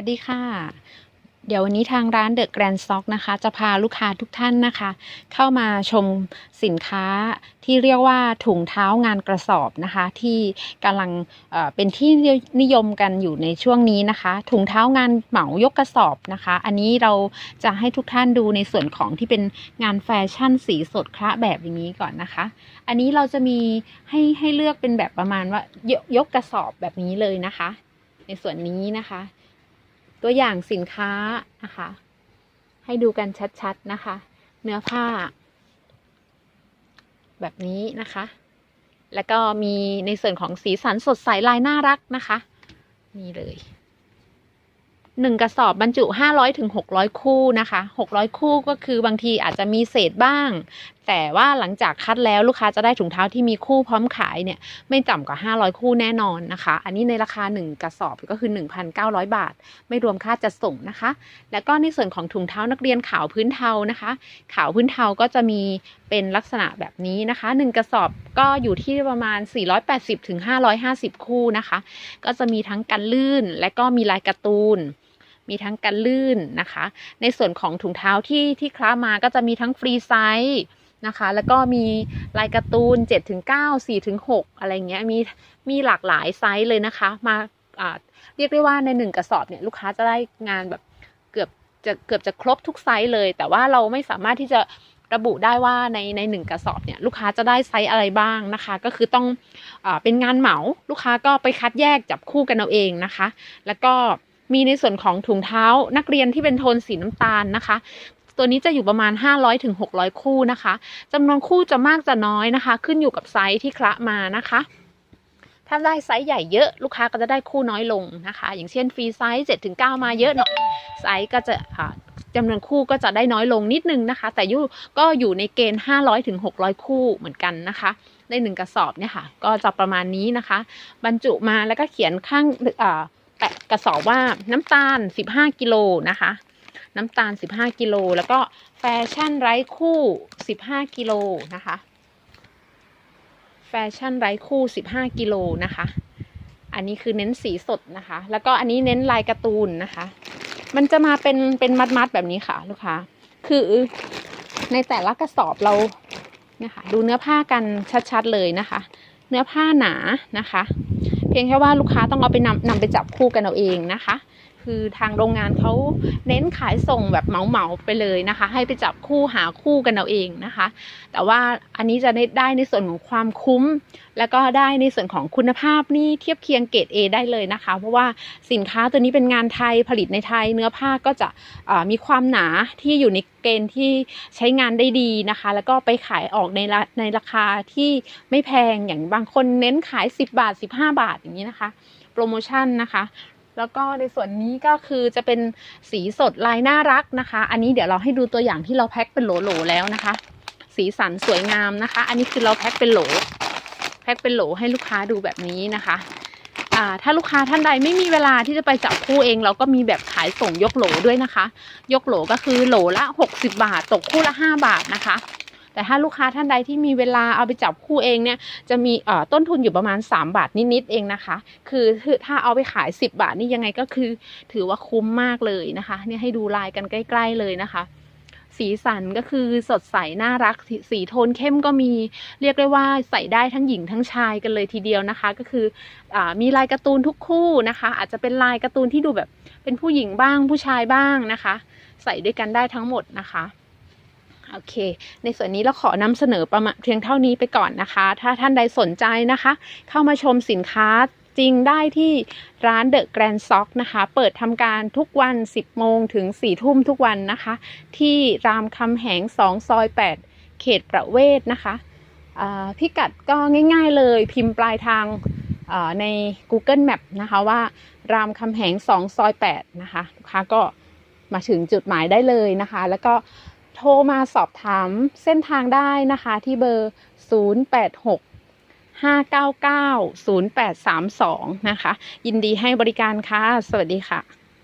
วัสดีค่ะ เดี๋ยววันนี้ทางร้านเดอะแกรนด์ซ็อกนะคะ จะพาลูกค้าทุกท่านนะคะ เข้ามาชมสินค้าที่เรียกว่าถุงเท้างานกระสอบนะคะ ที่กำลังเป็นที่นิยมกันอยู่ในช่วงนี้นะคะ ถุงเท้างานเหมายกกระสอบนะคะ อันนี้เราจะให้ทุกท่านดูในส่วนของที่เป็นงานแฟชั่นสีสดคละแบบอย่างนี้ก่อนนะคะ อันนี้เราจะมีให้ให้เลือกเป็นแบบประมาณว่ายยกกระสอบแบบนี้เลยนะคะ ในส่วนนี้นะคะ ตัวอย่างสินค้านะคะ ให้ดูกันชัดๆนะคะ เนื้อผ้า แบบนี้นะคะ แล้วก็มีในส่วนของสีสันสดใสลายน่ารักนะคะ นี่เลยหนึ่งกระสอบบรรจุห้าร้อยถึงหกร้อยคู่นะคะหกร้อยคู่ก็คือบางทีอาจจะมีเศษบ้าง แต่ว่าหลังจากคัดแล้วลูกค้าจะได้ถุงเท้าที่มีคู่พร้อมขายเนี่ยไม่ต่ำกว่า 500 คู่แน่นอนนะคะ อันนี้ในราคา 1 กระสอบก็คือ 1,900 บาท ไม่รวมค่าจัดส่งนะคะ แล้วก็ในส่วนของถุงเท้านักเรียนขาวพื้นเทานะคะ ขาวพื้นเทาก็จะมีเป็นลักษณะแบบนี้นะคะ 1 กระสอบก็อยู่ที่ประมาณ 480ถึง550 คู่นะคะ ก็จะมีทั้งกันลื่นและก็มีลายการ์ตูนมีทั้งกันลื่นนะคะ ในส่วนของถุงเท้าที่ที่คล้ามาก็จะมีทั้งฟรีไซส์ นะคะ แล้วก็มีลายการ์ตูน7ถึง9 4ถึง6อะไรเงี้ยมีมีหลากหลายไซส์เลยนะคะ มาเรียกได้ว่าในหนึ่งกระสอบเนี่ยลูกค้าจะได้งานแบบเกือบจะเกือบจะครบทุกไซส์เลย แต่ว่าเราไม่สามารถที่จะระบุได้ว่าในในหนึ่งกระสอบเนี่ยลูกค้าจะได้ไซส์อะไรบ้างนะคะ ก็คือต้องอเป็นงานเหมาลูกค้าก็ไปคัดแยกจับคู่กันเอาเองนะคะ แล้วก็มีในส่วนของถุงเท้านักเรียนที่เป็นโทนสีน้ำตาลนะคะ ตัวนี้จะอยู่ประมาณ 500ถึง600คู่นะคะจำนวนคู่จะมากจะน้อยนะคะ ขึ้นอยู่กับไซส์ที่คละมานะคะ ถ้าได้ไซส์ใหญ่เยอะลูกค้าก็จะได้คู่น้อยลงนะคะ อย่างเช่นฟรีไซส์7ถึง9มาเยอะหน่อยไซส์ก็จะอ่าจำนวนคู่ก็จะได้น้อยลงนิดนึงนะคะ แต่ยูก็อยู่ในเกณฑ์500ถึง600 คู่เหมือนกันนะคะในหนึ่งกระสอบเนี่ยค่ะ ก็จะประมาณนี้นะคะ บรรจุมาแล้วก็เขียนข้างแปะกระสอบว่าน้ำตาล 15 กิโลนะคะ น้ำตาล 15 กิโล แล้วก็แฟชั่นไร้คู่ 15 กิโลนะคะ แฟชั่นไร้คู่ 15 กิโลนะคะ อันนี้คือเน้นสีสดนะคะ แล้วก็อันนี้เน้นลายการ์ตูนนะคะ มันจะมาเป็นเป็นมัดๆแบบนี้ค่ะลูกค้า คือในแต่ละกระสอบเราเนี่ยค่ะดูเนื้อผ้ากันชัดๆเลยนะคะ เนื้อผ้าหนานะคะ เพียงแค่ว่าลูกค้าต้องเอาไปนำนำไปจับคู่กันเอาเองนะคะ คือทางโรงงานเขาเน้นขายส่งแบบเหมาๆไปเลยนะคะ ให้ไปจับคู่หาคู่กันเอาเองนะคะ แต่ว่าอันนี้จะได้ในส่วนของความคุ้ม แล้วก็ได้ในส่วนของคุณภาพนี่เทียบเคียงเกรด A ได้เลยนะคะ เพราะว่าสินค้าตัวนี้เป็นงานไทยผลิตในไทย เนื้อผ้าก็จะมีความหนาที่อยู่ในเกณฑ์ที่ใช้งานได้ดีนะคะ แล้วก็ไปขายออกในในราคาที่ไม่แพงอย่างบางคนเน้นขาย 10 บาท 15 บาทอย่างนี้นะคะ โปรโมชั่นนะคะ แล้วก็ในส่วนนี้ก็คือจะเป็นสีสดลายน่ารักนะคะ อันนี้เดี๋ยวเราให้ดูตัวอย่างที่เราแพ็คเป็นโหลๆแล้วนะคะ สีสันสวยงามนะคะ อันนี้คือเราแพ็คเป็นโหล แพ็คเป็นโหลให้ลูกค้าดูแบบนี้นะคะถ้าลูกค้าท่านใดไม่มีเวลาที่จะไปจับคู่เอง เราก็มีแบบขายส่งยกโหลด้วยนะคะ ยกโหลก็คือโหลละ 60 บาท ตกคู่ละ 5 บาทนะคะ แต่ถ้าลูกค้าท่านใดที่มีเวลาเอาไปจับคู่เองเนี่ยจะมีต้นทุนอยู่ประมาณ 3 บาทนิดๆเองนะคะ คือถ้าเอาไปขาย 10 บาทนี่ยังไงก็คือ ถือว่าคุ้มมากเลยนะคะ เนี่ยให้ดูลายกันใกล้ ๆเลยนะคะสีสันก็คือสดใส น่ารักสสีโทนเข้มก็มี เรียกได้ว่าใส่ได้ทั้งหญิงทั้งชายกันเลยทีเดียวนะคะ ก็คืออมีลายการ์ตูนทุกคู่นะคะ อาจจะเป็นลายการ์ตูนที่ดูแบบเป็นผู้หญิงบ้างผู้ชายบ้างนะคะ ใส่ด้วยกันได้ทั้งหมดนะคะ โอเค ในส่วนนี้เราขอนำเสนอประมาณเพียงเท่านี้ไปก่อนนะคะ ถ้าท่านใดสนใจนะคะ เข้ามาชมสินค้าจริงได้ที่ร้านเดอะแกรนด์ซ็อกนะคะ เปิดทำการทุกวัน 10 โมงถึง 4 ทุ่มทุกวันนะคะ ที่รามคำแหง 2 ซอย 8 เขตประเวศนะคะพิกัดก็ง่ายๆเลยพิมพ์ปลายทางใน Google Map นะคะว่ารามคำแหง 2 ซอย 8 นะคะ ลูกค้าก็มาถึงจุดหมายได้เลยนะคะ แล้วก็ โทรมาสอบถามเส้นทางได้นะคะที่เบอร์ 086 599 0832 นะคะ ยินดีให้บริการค่ะ สวัสดีค่ะ